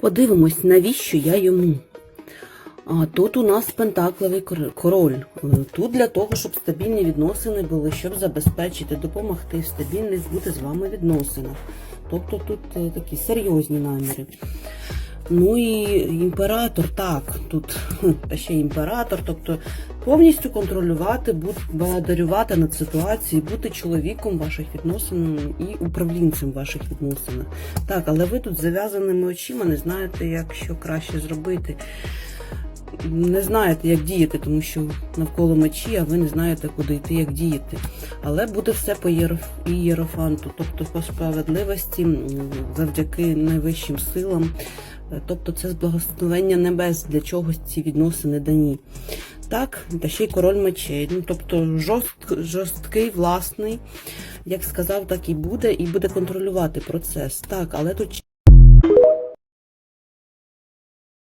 Подивимось, навіщо я йому. А тут у нас пентакловий король. Е, Тут для того, щоб стабільні відносини були, щоб забезпечити, допомогти в стабільних бути з вами відносинах. Тобто тут е, такі серйозні наміри. Ну і імператор, так, тут ще імператор, тобто повністю контролювати, бути над ситуацією, бути чоловіком ваших відносин і управлінцем ваших відносин. Так, але ви тут з зав'язаними очима не знаєте, як що краще зробити. Не знаєте, як діяти, тому що навколо мечі, а ви не знаєте, куди йти, як діяти. Але буде все по ієрофанту, тобто по справедливості, завдяки найвищим силам. Тобто це з благословення небес, для чогось ці відносини дані. Так, та ще й король мечей. Ну, тобто жорст, жорсткий, власний, як сказав, так і буде, і буде контролювати процес. Так, але тут